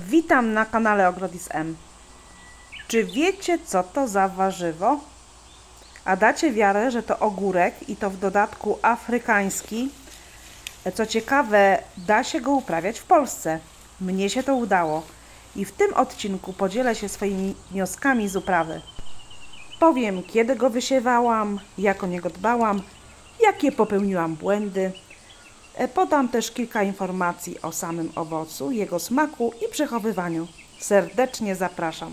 Witam na kanale Ogrodis M. Czy wiecie, co to za warzywo? A dacie wiarę, że to ogórek i to w dodatku afrykański. Co ciekawe, da się go uprawiać w Polsce. Mnie się to udało. I w tym odcinku podzielę się swoimi wnioskami z uprawy. Powiem, kiedy go wysiewałam, jak o niego dbałam, jakie popełniłam błędy. E, Podam też kilka informacji o samym owocu, jego smaku i przechowywaniu. Serdecznie zapraszam.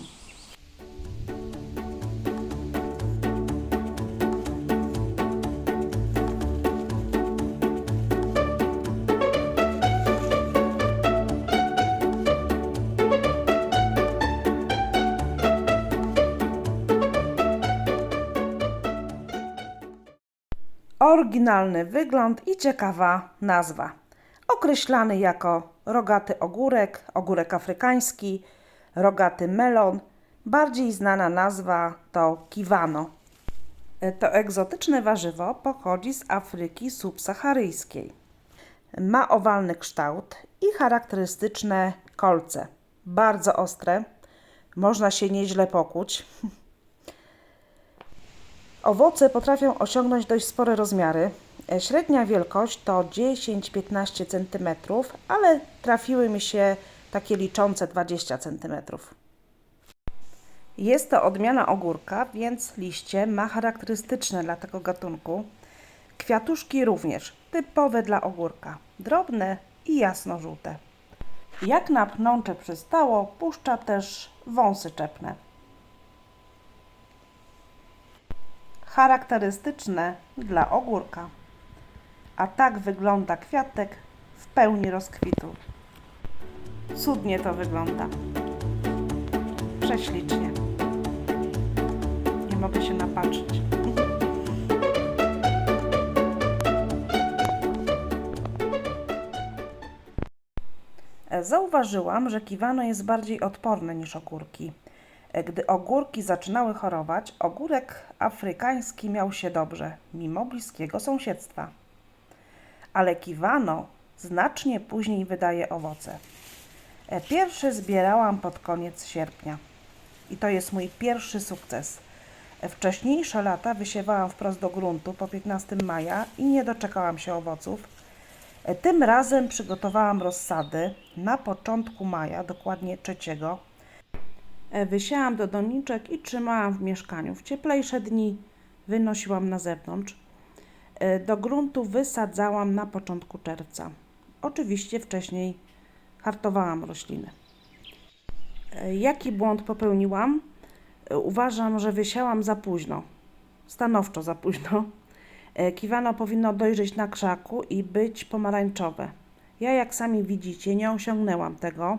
Oryginalny wygląd i ciekawa nazwa. Określany jako rogaty ogórek, ogórek afrykański, rogaty melon. Bardziej znana nazwa to kiwano. E, To egzotyczne warzywo pochodzi z Afryki subsaharyjskiej. Ma owalny kształt i charakterystyczne kolce. Bardzo ostre, można się nieźle pokuć. Owoce potrafią osiągnąć dość spore rozmiary. E, Średnia wielkość to 10-15 cm, ale trafiły mi się takie liczące 20 cm. Jest to odmiana ogórka, więc liście ma charakterystyczne dla tego gatunku. Kwiatuszki również typowe dla ogórka, drobne i jasno-żółte. Jak na pnącze przystało, puszcza też wąsy czepne. Charakterystyczne dla ogórka. A tak wygląda kwiatek w pełni rozkwitu. Cudnie to wygląda. Prześlicznie. Nie mogę się napatrzeć. Zauważyłam, że kiwano jest bardziej odporne niż ogórki. Gdy ogórki zaczynały chorować, ogórek afrykański miał się dobrze, mimo bliskiego sąsiedztwa. Ale kiwano znacznie później wydaje owoce. E, Pierwszy zbierałam pod koniec sierpnia. I to jest mój pierwszy sukces. E, Wcześniejsze lata wysiewałam wprost do gruntu po 15 maja i nie doczekałam się owoców. E, Tym razem przygotowałam rozsady na początku maja, dokładnie 3 E, Wysiałam do doniczek i trzymałam w mieszkaniu. W cieplejsze dni wynosiłam na zewnątrz. E, Do gruntu wysadzałam na początku czerwca. Oczywiście wcześniej hartowałam rośliny. E, Jaki błąd popełniłam? E, Uważam, że wysiałam za późno. Stanowczo za późno. E, Kiwano powinno dojrzeć na krzaku i być pomarańczowe. Ja, jak sami widzicie, nie osiągnęłam tego.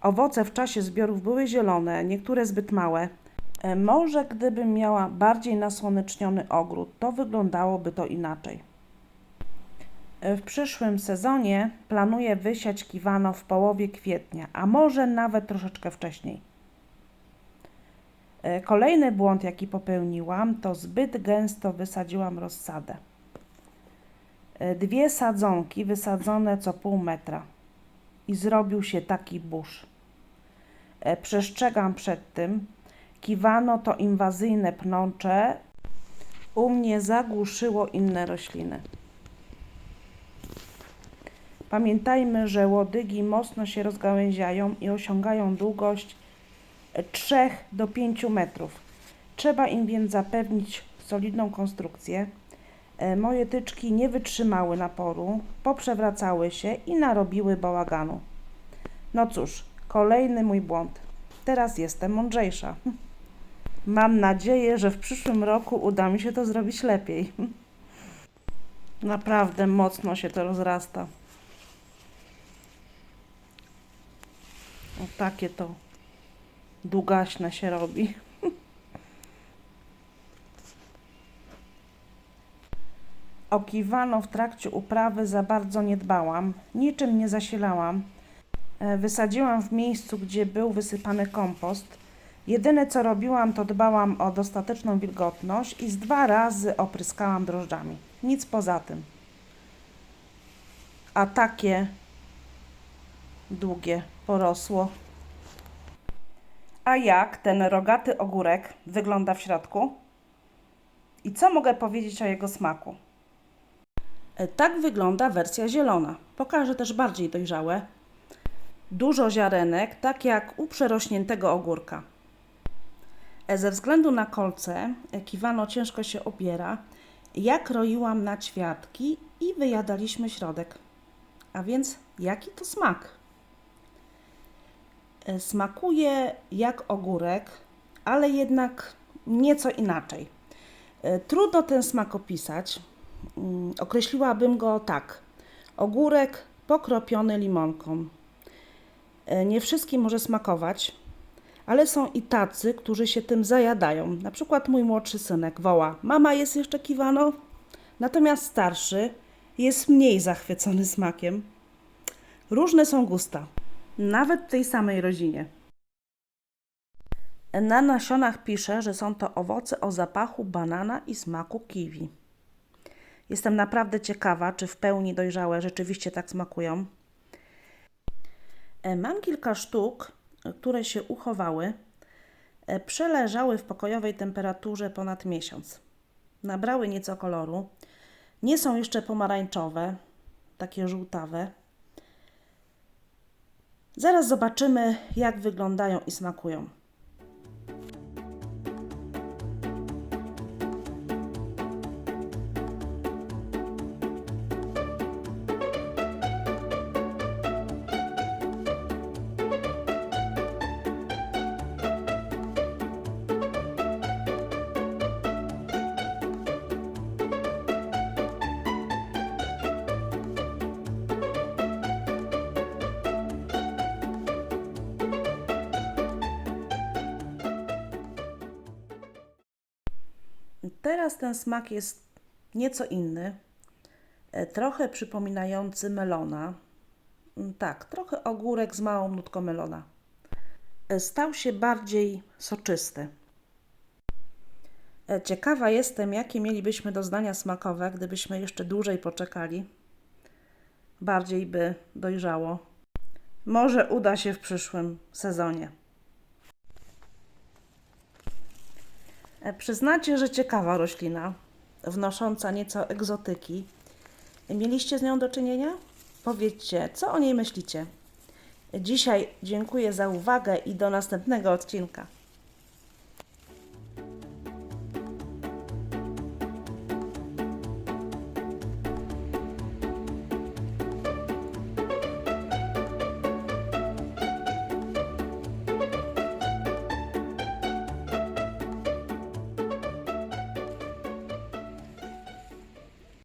Owoce w czasie zbiorów były zielone, niektóre zbyt małe. E, Może gdybym miała bardziej nasłoneczniony ogród, to wyglądałoby to inaczej. E, W przyszłym sezonie planuję wysiać kiwano w połowie kwietnia, a może nawet troszeczkę wcześniej. E, Kolejny błąd, jaki popełniłam, to zbyt gęsto wysadziłam rozsadę. Dwie sadzonki wysadzone co pół metra i zrobił się taki burz. E, Przestrzegam przed tym. Kiwano to inwazyjne pnącze. U mnie zagłuszyło inne rośliny. Pamiętajmy, że łodygi mocno się rozgałęziają i osiągają długość 3 do 5 metrów. Trzeba im więc zapewnić solidną konstrukcję. E, Moje tyczki nie wytrzymały naporu, poprzewracały się i narobiły bałaganu. No cóż, kolejny mój błąd. Teraz jestem mądrzejsza. Mam nadzieję, że w przyszłym roku uda mi się to zrobić lepiej. Naprawdę mocno się to rozrasta. O takie to długaśne się robi. O kiwano w trakcie uprawy za bardzo nie dbałam, niczym nie zasilałam. E, Wysadziłam w miejscu, gdzie był wysypany kompost. Jedyne co robiłam, to dbałam o dostateczną wilgotność i z dwa razy opryskałam drożdżami. Nic poza tym. A takie długie porosło. A jak ten rogaty ogórek wygląda w środku? I co mogę powiedzieć o jego smaku? Tak wygląda wersja zielona. Pokażę też bardziej dojrzałe. Dużo ziarenek, tak jak u przerośniętego ogórka. E, Ze względu na kolce, e, kiwano ciężko się obiera. Ja kroiłam na ćwiartki i wyjadaliśmy środek. A więc jaki to smak? E, Smakuje jak ogórek, ale jednak nieco inaczej. Trudno ten smak opisać. Mm, Określiłabym go tak: ogórek pokropiony limonką. E, Nie wszystkim może smakować, ale są i tacy, którzy się tym zajadają. Na przykład mój młodszy synek woła: Mama jest jeszcze kiwano? Natomiast starszy jest mniej zachwycony smakiem. Różne są gusta, nawet w tej samej rodzinie. Na nasionach pisze, że są to owoce o zapachu banana i smaku kiwi. Jestem naprawdę ciekawa, czy w pełni dojrzałe rzeczywiście tak smakują. E, Mam kilka sztuk, e, które się uchowały. E, Przeleżały w pokojowej temperaturze ponad miesiąc. Nabrały nieco koloru. Nie są jeszcze pomarańczowe, takie żółtawe. Zaraz zobaczymy, jak wyglądają i smakują. Teraz ten smak jest nieco inny, e, trochę przypominający melona. Mm, Tak, trochę ogórek z małą nutką melona. E, Stał się bardziej soczysty. E, Ciekawa jestem, jakie mielibyśmy doznania smakowe, gdybyśmy jeszcze dłużej poczekali. Bardziej by dojrzało. Może uda się w przyszłym sezonie. Przyznacie, że ciekawa roślina, wnosząca nieco egzotyki. Mieliście z nią do czynienia? Powiedzcie, co o niej myślicie? Dzisiaj dziękuję za uwagę i do następnego odcinka.